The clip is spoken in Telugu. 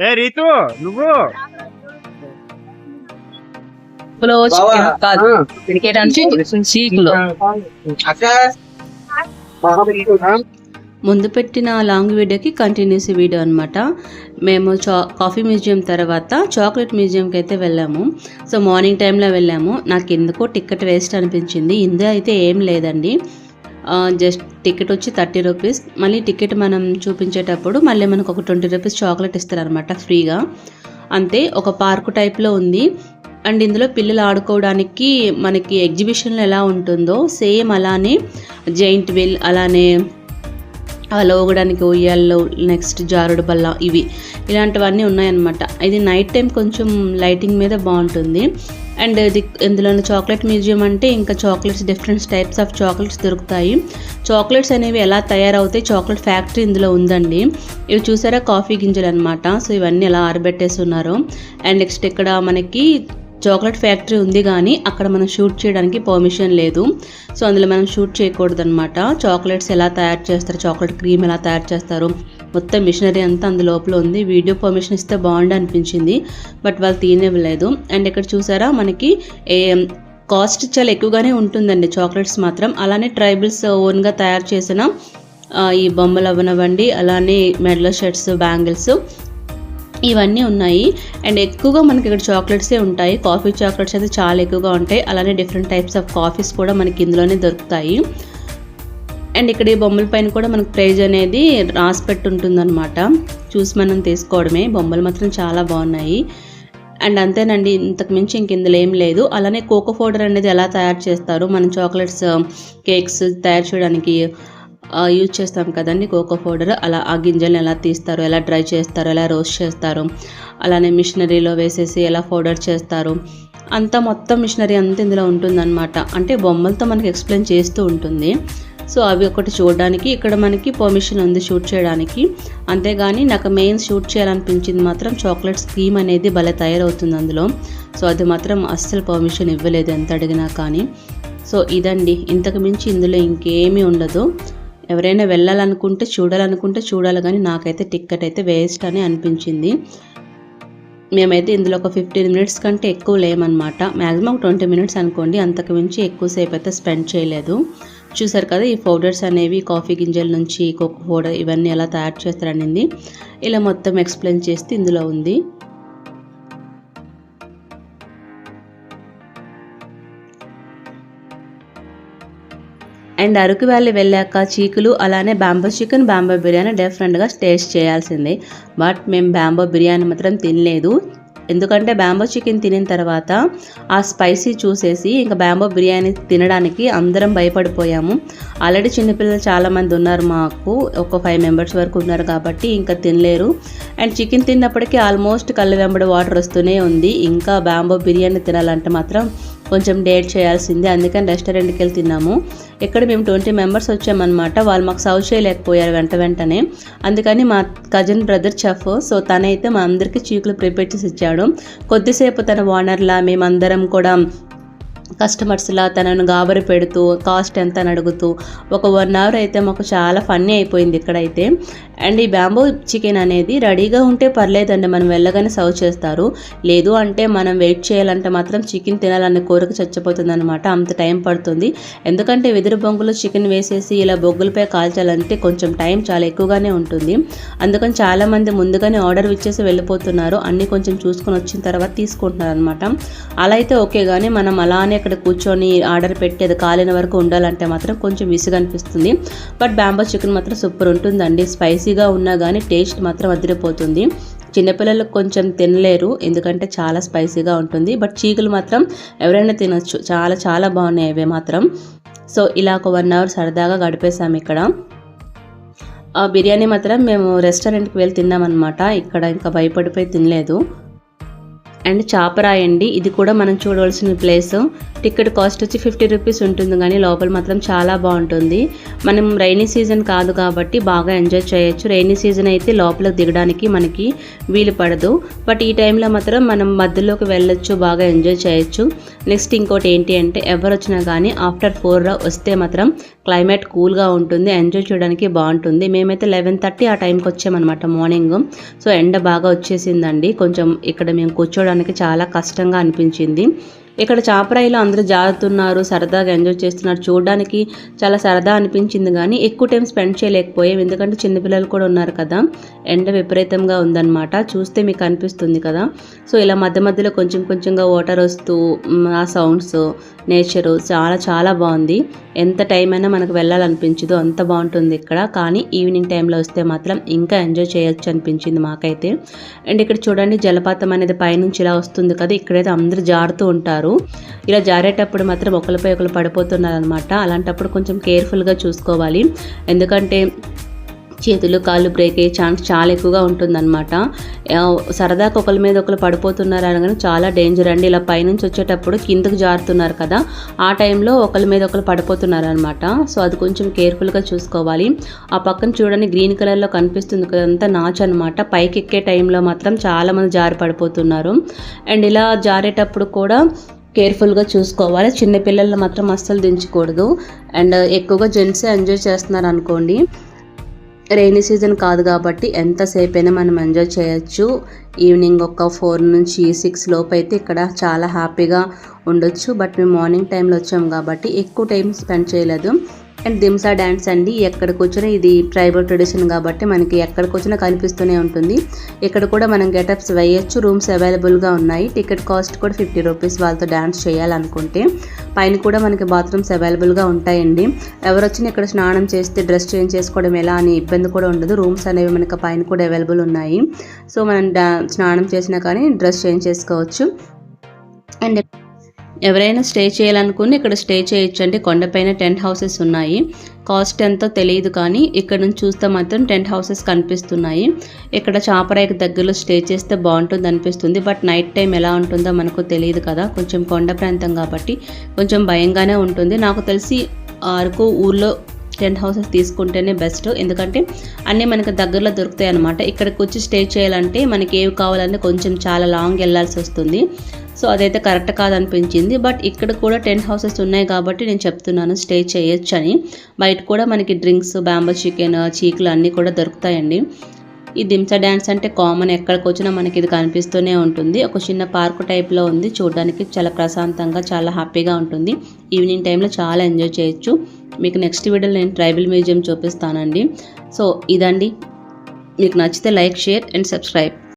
ఏ రీతు నువ్వు? కాదు ముందు పెట్టిన లాంగ్ వీడియోకి కంటిన్యూస్ వీడియో అనమాట మేము చా కాఫీ మ్యూజియం తర్వాత చాక్లెట్ మ్యూజియంకి అయితే వెళ్ళాము. సో మార్నింగ్ టైంలో వెళ్ళాము. నాకు ఎందుకో టికెట్ వేస్ట్ అనిపించింది. ఇందులో అయితే ఏం లేదండి. జస్ట్ టికెట్ వచ్చి థర్టీ రూపీస్. మళ్ళీ టికెట్ మనం చూపించేటప్పుడు మళ్ళీ మనకు ఒక ట్వంటీ రూపీస్ చాక్లెట్ ఇస్తారనమాట ఫ్రీగా. అంతే ఒక పార్కు టైప్లో ఉంది. అండ్ ఇందులో పిల్లలు ఆడుకోవడానికి మనకి ఎగ్జిబిషన్లో ఎలా ఉంటుందో సేమ్ అలానే జైంట్ వెల్ అలానే అలా లోగడానికి ఉయ్యాల్లో నెక్స్ట్ జారుడు బల్ల ఇవి. ఇలాంటివన్నీ ఉన్నాయన్నమాట. ఇది నైట్ టైం కొంచెం లైటింగ్ మీద బాగుంటుంది. అండ్ ఇది ఇందులో చాక్లెట్ మ్యూజియం అంటే ఇంకా chocolates different types of chocolates దొరుకుతాయి. చాక్లెట్స్ అనేవి ఎలా తయారవుతాయి? చాక్లెట్ ఫ్యాక్టరీ ఇందులో ఉందండి. ఇవి చూసారా? కాఫీ గింజలు అనమాట సో ఇవన్నీ ఎలా ఆరబెట్టేసి ఉన్నారు అండ్ నెక్స్ట్ ఇక్కడ మనకి చాక్లెట్ ఫ్యాక్టరీ ఉంది కానీ అక్కడ మనం షూట్ చేయడానికి పర్మిషన్ లేదు. సో అందులో మనం షూట్ చేయకూడదనమాట చాక్లెట్స్ ఎలా తయారు చేస్తారు? చాక్లెట్ క్రీమ్ ఎలా తయారు చేస్తారు? మొత్తం మిషనరీ అంతా అందు లోపల ఉంది. వీడియో పర్మిషన్ ఇస్తే బాగుండు అనిపించింది బట్ వాళ్ళు తీనివ్వలేదు అండ్ ఇక్కడ చూసారా? మనకి ఏ కాస్ట్ చాలా ఎక్కువగానే ఉంటుందండి చాక్లెట్స్ మాత్రం. అలానే ట్రైబల్స్ ఓన్గా తయారు చేసిన ఈ బొమ్మలు అవనవ్వండి అలానే మెడల్ షర్ట్స్ బ్యాంగిల్స్. ఇవన్నీ ఉన్నాయి. అండ్ ఎక్కువగా మనకి ఇక్కడ చాక్లెట్సే ఉంటాయి. కాఫీ చాక్లెట్స్ అయితే చాలా ఎక్కువగా ఉంటాయి. అలానే డిఫరెంట్ టైప్స్ ఆఫ్ కాఫీస్ కూడా మనకి ఇందులోనే దొరుకుతాయి. అండ్ ఇక్కడ ఈ బొమ్మల పైన కూడా మనకు ప్రైజ్ అనేది రాసి పెట్టి ఉంటుందన్నమాట చూసి మనం తీసుకోవడమే. బొమ్మలు మాత్రం చాలా బాగున్నాయి. అండ్ అంతేనండి ఇంతకు మించి ఇంక ఇందులో ఏం లేదు. అలానే కోకో పౌడర్ అనేది ఎలా తయారు చేస్తారు? మనం చాక్లెట్స్ కేక్స్ తయారు చేయడానికి యూజ్ చేస్తాం కదండి కోకో పౌడర్. అలా ఆ గింజల్ని ఎలా తీస్తారు ఎలా డ్రై చేస్తారు ఎలా రోస్ట్ చేస్తారు అలానే మిషనరీలో వేసేసి ఎలా పౌడర్ చేస్తారు. అంతా మొత్తం మిషనరీ అంతా ఇందులో ఉంటుందన్నమాట. అంటే బొమ్మలతో మనకి ఎక్స్ప్లెయిన్ చేస్తూ ఉంటుంది. సో అవి ఒకటి చూడడానికి ఇక్కడ మనకి పర్మిషన్ ఉంది షూట్ చేయడానికి. అంతేగాని నాకు మెయిన్ షూట్ చేయాలనిపించింది మాత్రం చాక్లెట్ స్కీమ్ అనేది భలే తయారవుతుంది అందులో. సో అది మాత్రం అస్సలు పర్మిషన్ ఇవ్వలేదు ఎంత అడిగినా కానీ. సో ఇదండి. ఇంతకు మించి ఇందులో ఇంకేమీ ఉండదు. ఎవరైనా వెళ్ళాలనుకుంటే చూడాలనుకుంటే చూడాలి కానీ నాకైతే టికెట్ అయితే వేస్ట్ అని అనిపించింది. మేమైతే ఇందులో ఒక ఫిఫ్టీన్ మినిట్స్ కంటే ఎక్కువ లేమన్నమాట. మ్యాక్సిమం ట్వంటీ మినిట్స్ అనుకోండి. అంతకు మించి ఎక్కువసేపు అయితే స్పెండ్ చేయలేదు. చూసారు కదా ఈ పౌడర్స్ అనేవి కాఫీ గింజల నుంచి కోకో పౌడర్ ఇవన్నీ ఎలా తయారు చేస్తారనింది. ఇలా మొత్తం ఎక్స్ప్లెయిన్ చేస్తే ఇందులో ఉంది. అండ్ అరకు వ్యాలీ వెళ్ళాక చీకులు అలానే బ్యాంబో చికెన్ బ్యాంబో బిర్యానీ డెఫరెంట్గా టేస్ట్ చేయాల్సిందే. బట్ మేము బ్యాంబో బిర్యానీ మాత్రం తినలేదు. ఎందుకంటే బ్యాంబో చికెన్ తినిన తర్వాత ఆ స్పైసీ చూసేసి ఇంకా బ్యాంబో బిర్యానీ తినడానికి అందరం భయపడిపోయాము. ఆల్రెడీ చిన్నపిల్లలు చాలామంది ఉన్నారు మాకు ఒక ఫైవ్ మెంబర్స్ వరకు ఉన్నారు కాబట్టి ఇంకా తినలేరు. అండ్ చికెన్ తిన్నప్పటికీ ఆల్మోస్ట్ కళ్ళు వెంబడి వాటర్ వస్తూనే ఉంది. ఇంకా బ్యాంబో బిర్యానీ తినాలంటే మాత్రం కొంచెం డేట్ చేయాల్సిందే అందుకని రెస్టారెంట్కి వెళ్ళి తిన్నాము. ఇక్కడ మేము ట్వంటీ మెంబర్స్ వచ్చామన్నమాట. వాళ్ళు మాకు సర్వ్ చేయలేకపోయారు వెంట వెంటనే. అందుకని మా కజిన్ బ్రదర్ చెఫ్ సో తనైతే మా అందరికీ చీకులు ప్రిపేర్ చేసి ఇచ్చాడు. కొద్దిసేపు తన ఓనర్లా మేమందరం కూడా కస్టమర్స్లా తనను గాబరి పెడుతూ కాస్ట్ ఎంత అని అడుగుతూ ఒక వన్ అవర్ అయితే మాకు చాలా ఫన్నీ అయిపోయింది ఇక్కడైతే. అండ్ ఈ బ్యాంబో చికెన్ అనేది రెడీగా ఉంటే పర్లేదండి మనం వెళ్ళగానే సర్వ్ చేస్తారు. లేదు అంటే మనం వెయిట్ చేయాలంటే మాత్రం చికెన్ తినాలనే కోరిక చచ్చిపోతుంది అనమాట అంత టైం పడుతుంది. ఎందుకంటే వెదురు బొంగులో చికెన్ వేసేసి ఇలా బొగ్గులపై కాల్చాలంటే కొంచెం టైం చాలా ఎక్కువగానే ఉంటుంది. అందుకని చాలామంది ముందుగానే ఆర్డర్ ఇచ్చేసి వెళ్ళిపోతున్నారు అన్నీ కొంచెం చూసుకొని వచ్చిన తర్వాత తీసుకుంటున్నారు అనమాట అలా అయితే ఓకే కానీ మనం అలానే ఇక్కడ కూర్చొని ఆర్డర్ పెట్టి అది కాలిన వరకు ఉండాలంటే మాత్రం కొంచెం విసుగు అనిపిస్తుంది. బట్ బ్యాంబో చికెన్ మాత్రం సూపర్ ఉంటుందండి. స్పైసీగా ఉన్నా కానీ టేస్ట్ మాత్రం అదిరిపోతుంది. చిన్నపిల్లలకు కొంచెం తినలేరు ఎందుకంటే చాలా స్పైసీగా ఉంటుంది. బట్ చీకులు మాత్రం ఎవరైనా తినొచ్చు. చాలా చాలా బాగున్నాయి అవి మాత్రం. సో ఇలా ఒక వన్ అవర్ సరదాగా గడిపేశాము ఇక్కడ. ఆ బిర్యానీ మాత్రం మేము రెస్టారెంట్కి వెళ్ళి తిన్నామన్నమాట. ఇక్కడ ఇంకా భయపడిపోయి తినలేదు. అండ్ చాపరాయి అండి. ఇది కూడా మనం చూడవలసిన ప్లేస్. టికెట్ కాస్ట్ వచ్చి ఫిఫ్టీ రూపీస్ ఉంటుంది కానీ లోపల మాత్రం చాలా బాగుంటుంది. మనం రైనీ సీజన్ కాదు కాబట్టి బాగా ఎంజాయ్ చేయొచ్చు. రైనీ సీజన్ అయితే లోపల దిగడానికి మనకి వీలు పడదు. బట్ ఈ టైంలో మాత్రం మనం మధ్యలోకి వెళ్ళొచ్చు బాగా ఎంజాయ్ చేయొచ్చు. నెక్స్ట్ ఇంకోటి ఏంటి అంటే ఎవరు వచ్చినా కానీ ఆఫ్టర్ ఫోర్ వస్తే మాత్రం క్లైమేట్ కూల్గా ఉంటుంది ఎంజాయ్ చేయడానికి బాగుంటుంది. మేమైతే లెవెన్ థర్టీ ఆ టైంకి వచ్చామన్నమాట మార్నింగ్. సో ఎండ బాగా వచ్చేసిందండి. కొంచెం ఇక్కడ మేము కూర్చోడానికి చాలా కష్టంగా అనిపించింది. ఇక్కడ చాపరాయిలో అందరూ జారుతున్నారు సరదాగా ఎంజాయ్ చేస్తున్నారు. చూడడానికి చాలా సరదా అనిపించింది కానీ ఎక్కువ టైం స్పెండ్ చేయలేకపోయాం. ఎందుకంటే చిన్నపిల్లలు కూడా ఉన్నారు కదా. ఎండ విపరీతంగా ఉందన్నమాట. చూస్తే మీకు అనిపిస్తుంది కదా. సో ఇలా మధ్య మధ్యలో కొంచెం కొంచెంగా వాటర్ వస్తూ ఆ సౌండ్స్ నేచరు చాలా చాలా బాగుంది. ఎంత టైం అయినా మనకు వెళ్ళాలనిపించదు. అంత బాగుంటుంది ఇక్కడ. కానీ ఈవినింగ్ టైంలో వస్తే మాత్రం ఇంకా ఎంజాయ్ చేయొచ్చు అనిపించింది మాకైతే. అండ్ ఇక్కడ చూడండి జలపాతం అనేది పైనుంచి ఇలా వస్తుంది కదా. ఇక్కడైతే అందరూ జారుతూ ఉంటారు. ఇలా జారేటప్పుడు మాత్రం ఒకరిపై ఒకరు పడిపోతున్నారు అనమాట అలాంటప్పుడు కొంచెం కేర్ఫుల్గా చూసుకోవాలి. ఎందుకంటే చేతులు కాళ్ళు బ్రేక్ అయ్యే ఛాన్స్ చాలా ఎక్కువగా ఉంటుందన్నమాట. సరదాగా ఒకరి మీద ఒకరు పడిపోతున్నారు అనగానే చాలా డేంజర్ అండి. ఇలా పైనుంచి వచ్చేటప్పుడు కిందకు జారుతున్నారు కదా ఆ టైంలో ఒకరి మీద ఒకరు పడిపోతున్నారు అనమాట. సో అది కొంచెం కేర్ఫుల్గా చూసుకోవాలి. ఆ పక్కన చూడండి గ్రీన్ కలర్లో కనిపిస్తుంది కదంతా నాచు అనమాట. పైకి ఎక్కే టైంలో మాత్రం చాలామంది జారి పడిపోతున్నారు. అండ్ ఇలా జారేటప్పుడు కూడా కేర్ఫుల్గా చూసుకోవాలి. చిన్నపిల్లల్ని మాత్రం అస్సలు దించకూడదు. అండ్ ఎక్కువగా జెంట్సే ఎంజాయ్ చేస్తున్నారు అనుకోండి. రెయినీ సీజన్ కాదు కాబట్టి ఎంతసేపైనా మనం ఎంజాయ్ చేయొచ్చు. ఈవినింగ్ ఒక ఫోర్ నుంచి సిక్స్ లోపు అయితే ఇక్కడ చాలా హ్యాపీగా ఉండొచ్చు. బట్ మేము మార్నింగ్ టైంలో వచ్చాము కాబట్టి ఎక్కువ టైం స్పెండ్ చేయలేదు. అండ్ దిమ్సా డ్యాన్స్ అండి. ఎక్కడికి వచ్చినా ఇది ట్రైబల్ ట్రెడిషన్ కాబట్టి మనకి ఎక్కడికి వచ్చినా కనిపిస్తూనే ఉంటుంది. ఇక్కడ కూడా మనం గెటప్స్ వేయచ్చు. రూమ్స్ అవైలబుల్గా ఉన్నాయి. టికెట్ కాస్ట్ కూడా ఫిఫ్టీ రూపీస్ వాళ్ళతో డ్యాన్స్ చేయాలనుకుంటే. పైన కూడా మనకి బాత్రూమ్స్ అవైలబుల్గా ఉంటాయండి. ఎవరు వచ్చినా ఇక్కడ స్నానం చేస్తే డ్రెస్ చేంజ్ చేసుకోవడం ఎలా అని ఇబ్బంది కూడా ఉండదు. రూమ్స్ అనేవి మనకి పైన కూడా అవైలబుల్ ఉన్నాయి. సో మనం స్నానం చేసినా కానీ డ్రెస్ చేంజ్ చేసుకోవచ్చు. అండ్ ఎవరైనా స్టే చేయాలనుకుని ఇక్కడ స్టే చేయొచ్చు. కొండపైన టెంట్ హౌసెస్ ఉన్నాయి. కాస్ట్ ఎంతో తెలియదు కానీ ఇక్కడ నుంచి చూస్తే మాత్రం టెంట్ హౌసెస్ కనిపిస్తున్నాయి. ఇక్కడ చాపరాయికి దగ్గరలో స్టే చేస్తే బాగుంటుంది అనిపిస్తుంది. బట్ నైట్ టైం ఎలా ఉంటుందో మనకు తెలియదు కదా. కొంచెం కొండ ప్రాంతం కాబట్టి కొంచెం భయంగానే ఉంటుంది. నాకు తెలిసి అరకు ఊర్లో టెంట్ హౌసెస్ తీసుకుంటేనే బెస్ట్. ఎందుకంటే అన్నీ మనకి దగ్గరలో దొరుకుతాయి అనమాట ఇక్కడికి వచ్చి స్టే చేయాలంటే మనకి ఏవి కావాలంటే కొంచెం చాలా లాంగ్ వెళ్ళాల్సి వస్తుంది. సో అదైతే కరెక్ట్ కాదనిపించింది. బట్ ఇక్కడ కూడా టెంట్ హౌసెస్ ఉన్నాయి కాబట్టి నేను చెప్తున్నాను స్టే చేయొచ్చు అని బయట కూడా మనకి డ్రింక్స్ బ్యాంబో చికెన్ చీకులు అన్నీ కూడా దొరుకుతాయండి. ఈ దింసా డ్యాన్స్ అంటే కామన్. ఎక్కడికి వచ్చినా మనకి ఇది కనిపిస్తూనే ఉంటుంది. ఒక చిన్న పార్క్ టైప్లో ఉంది. చూడడానికి చాలా ప్రశాంతంగా చాలా హ్యాపీగా ఉంటుంది. ఈవినింగ్ టైంలో చాలా ఎంజాయ్ చేయొచ్చు. మీకు నెక్స్ట్ వీడియోలో నేను ట్రైబల్ మ్యూజియం చూపిస్తానండి. సో ఇదండి. మీకు నచ్చితే లైక్ షేర్ అండ్ సబ్స్క్రైబ్